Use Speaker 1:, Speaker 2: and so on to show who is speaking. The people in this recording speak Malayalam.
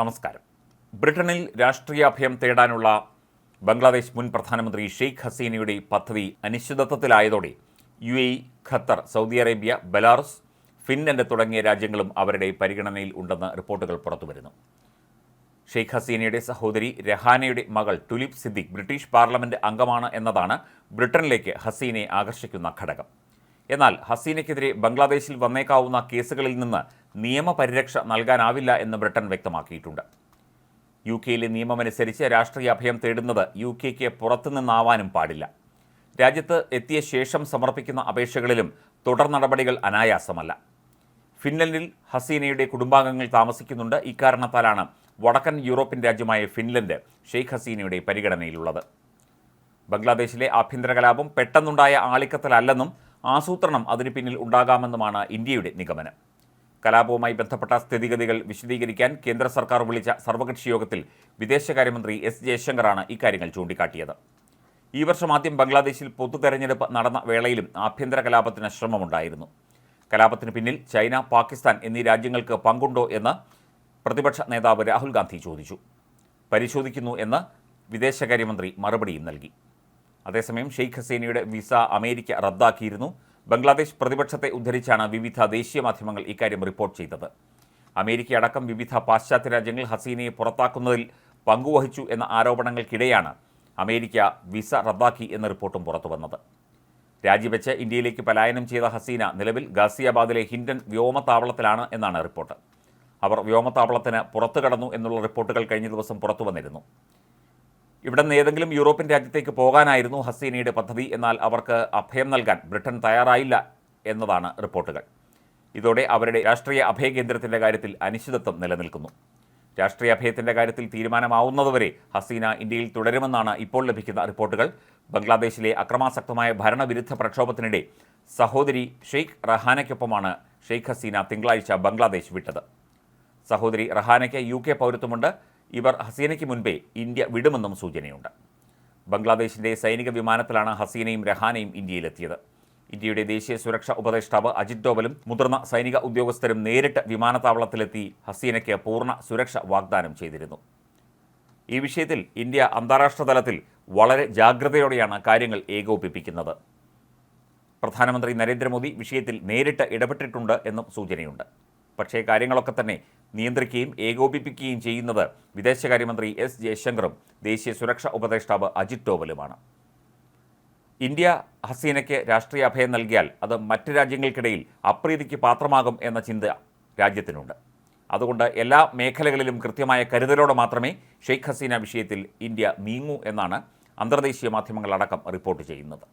Speaker 1: നമസ്കാരം. ബ്രിട്ടനിൽ രാഷ്ട്രീയ അഭയം തേടാനുള്ള ബംഗ്ലാദേശ് മുൻ പ്രധാനമന്ത്രി ഷെയ്ഖ് ഹസീനയുടെ പദ്ധതി അനിശ്ചിതത്വത്തിലായതോടെ U A Qatar Saudi Arabia Belarus Finland തുടങ്ങിയ രാജ്യങ്ങളും അവരുടെ പരിഗണനയിൽ ഉണ്ടെന്ന് റിപ്പോർട്ടുകൾ പുറത്തുവരുന്നു. ഷെയ്ഖ് ഹസീനയുടെ സഹോദരി രഹാനയുടെ മകൾ ടുലിപ് സിദ്ദിഖ് ബ്രിട്ടീഷ് പാർലമെന്റ് അംഗമാണ് എന്നതാണ് ബ്രിട്ടനിലേക്ക് ഹസീനയെ ആകർഷിക്കുന്ന ഘടകം. എന്നാൽ ഹസീനയ്ക്കെതിരെ ബംഗ്ലാദേശിൽ വന്നേക്കാവുന്ന കേസുകളിൽ നിന്ന് നിയമപരിരക്ഷ നൽകാനാവില്ല എന്ന് ബ്രിട്ടൻ വ്യക്തമാക്കിയിട്ടുണ്ട്. യു കെയിലെ നിയമമനുസരിച്ച് രാഷ്ട്രീയ അഭയം തേടുന്നത് യു കെക്ക് പുറത്തുനിന്നാവാനും പാടില്ല. രാജ്യത്ത് എത്തിയ ശേഷം സമർപ്പിക്കുന്ന അപേക്ഷകളിലും തുടർ നടപടികൾ അനായാസമല്ല. ഫിൻലൻഡിൽ ഹസീനയുടെ കുടുംബാംഗങ്ങൾ താമസിക്കുന്നുണ്ട്. ഇക്കാരണത്താലാണ് വടക്കൻ യൂറോപ്യൻ രാജ്യമായ ഫിൻലൻഡ് ഷെയ്ഖ് ഹസീനയുടെ പരിഗണനയിലുള്ളത്. ബംഗ്ലാദേശിലെ ആഭ്യന്തര കലാപം പെട്ടെന്നുണ്ടായ ആളിക്കത്തലല്ലെന്നും ആസൂത്രണം അതിന് പിന്നിൽ ഉണ്ടാകാമെന്നുമാണ് ഇന്ത്യയുടെ നിഗമനം. കലാപവുമായി ബന്ധപ്പെട്ട സ്ഥിതിഗതികൾ വിശദീകരിക്കാൻ കേന്ദ്ര സർക്കാർ വിളിച്ച സർവകക്ഷി യോഗത്തിൽ വിദേശകാര്യമന്ത്രി എസ് ജയശങ്കറാണ് ഇക്കാര്യങ്ങൾ ചൂണ്ടിക്കാട്ടിയത്. ഈ വർഷം ആദ്യം ബംഗ്ലാദേശിൽ പൊതു തെരഞ്ഞെടുപ്പ് നടന്ന വേളയിലും ആഭ്യന്തര കലാപത്തിന് ശ്രമമുണ്ടായിരുന്നു. കലാപത്തിന് പിന്നിൽ ചൈന പാകിസ്ഥാൻ എന്നീ രാജ്യങ്ങൾക്ക് പങ്കുണ്ടോ എന്ന് പ്രതിപക്ഷ നേതാവ് രാഹുൽ ഗാന്ധി ചോദിച്ചു. പരിശോധിക്കുന്നു എന്ന് വിദേശകാര്യമന്ത്രി മറുപടിയും നൽകി. അതേസമയം ഷെയ്ഖ് ഹസീനയുടെ വിസ അമേരിക്ക റദ്ദാക്കിയിരുന്നു. ബംഗ്ലാദേശ് പ്രതിപക്ഷത്തെ ഉദ്ധരിച്ചാണ് വിവിധ ദേശീയ മാധ്യമങ്ങൾ ഇക്കാര്യം റിപ്പോർട്ട് ചെയ്തത്. അമേരിക്ക അടക്കം വിവിധ പാശ്ചാത്യ രാജ്യങ്ങൾ ഹസീനയെ പുറത്താക്കുന്നതിൽ പങ്കുവഹിച്ചു എന്ന ആരോപണങ്ങൾക്കിടെയാണ് അമേരിക്ക വിസ റദ്ദാക്കി എന്ന റിപ്പോർട്ടും പുറത്തുവന്നത്. രാജിവെച്ച് ഇന്ത്യയിലേക്ക് പലായനം ചെയ്ത ഹസീന നിലവിൽ ഗാസിയാബാദിലെ ഹിൻഡൻ വ്യോമതാവളത്തിലാണ് എന്നാണ് റിപ്പോർട്ട്. അവർ വ്യോമത്താവളത്തിന് പുറത്തു കടന്നു എന്നുള്ള റിപ്പോർട്ടുകൾ കഴിഞ്ഞ ദിവസം പുറത്തു വന്നിരുന്നു. ഇവിടെ നിന്ന് ഏതെങ്കിലും യൂറോപ്യൻ രാജ്യത്തേക്ക് പോകാനായിരുന്നു ഹസീനയുടെ പദ്ധതി എന്നാൽ അവർക്ക് അഭയം നൽകാൻ ബ്രിട്ടൻ തയ്യാറായില്ല എന്നതാണ് റിപ്പോർട്ടുകൾ. ഇതോടെ അവരുടെ രാഷ്ട്രീയ അഭയകേന്ദ്രത്തിന്റെ കാര്യത്തിൽ അനിശ്ചിതത്വം നിലനിൽക്കുന്നു. രാഷ്ട്രീയ അഭയത്തിന്റെ കാര്യത്തിൽ തീരുമാനമാവുന്നതുവരെ ഹസീന ഇന്ത്യയിൽ തുടരുമെന്നാണ് ഇപ്പോൾ ലഭിക്കുന്ന റിപ്പോർട്ടുകൾ. ബംഗ്ലാദേശിലെ അക്രമാസക്തമായ ഭരണവിരുദ്ധ പ്രക്ഷോഭത്തിനിടെ സഹോദരി ഷെയ്ഖ് റഹാനയ്ക്കൊപ്പമാണ് ഷെയ്ഖ് ഹസീന തിങ്കളാഴ്ച ബംഗ്ലാദേശ് വിട്ടത്. സഹോദരി റഹാനയ്ക്ക് യു കെ പൗരത്വമുണ്ട്. ഇവർ ഹസീനയ്ക്ക് മുൻപേ ഇന്ത്യ വിടുമെന്നും സൂചനയുണ്ട്. ബംഗ്ലാദേശിന്റെ സൈനിക വിമാനത്തിലാണ് ഹസീനയും രഹാനയും ഇന്ത്യയിലെത്തിയത്. ഇന്ത്യയുടെ ദേശീയ സുരക്ഷാ ഉപദേഷ്ടാവ് അജിത് ഡോവലും മുതിർന്ന സൈനിക ഉദ്യോഗസ്ഥരും നേരിട്ട് വിമാനത്താവളത്തിലെത്തി ഹസീനയ്ക്ക് പൂർണ സുരക്ഷ വാഗ്ദാനം ചെയ്തിരുന്നു. ഈ വിഷയത്തിൽ ഇന്ത്യ അന്താരാഷ്ട്ര തലത്തിൽ വളരെ ജാഗ്രതയോടെയാണ് കാര്യങ്ങൾ ഏകോപിപ്പിക്കുന്നത്. പ്രധാനമന്ത്രി നരേന്ദ്രമോദി വിഷയത്തിൽ നേരിട്ട് ഇടപെട്ടിട്ടുണ്ട് എന്നും സൂചനയുണ്ട്. പക്ഷേ കാര്യങ്ങളൊക്കെ തന്നെ നിയന്ത്രിക്കുകയും ഏകോപിപ്പിക്കുകയും ചെയ്യുന്നത് വിദേശകാര്യമന്ത്രി എസ് ജയശങ്കറും ദേശീയ സുരക്ഷാ ഉപദേഷ്ടാവ് അജിത് ഡോവലുമാണ്. ഇന്ത്യ ഹസീനയ്ക്ക് രാഷ്ട്രീയ അഭയം നൽകിയാൽ അത് മറ്റ് രാജ്യങ്ങൾക്കിടയിൽ അപ്രീതിക്ക് പാത്രമാകും എന്ന ചിന്ത രാജ്യത്തിനുണ്ട്. അതുകൊണ്ട് എല്ലാ മേഖലകളിലും കൃത്യമായ കരുതലോടെ മാത്രമേ ഷെയ്ഖ് ഹസീന വിഷയത്തിൽ ഇന്ത്യ നീങ്ങൂ എന്നാണ് അന്തർദേശീയ മാധ്യമങ്ങളടക്കം റിപ്പോർട്ട് ചെയ്യുന്നത്.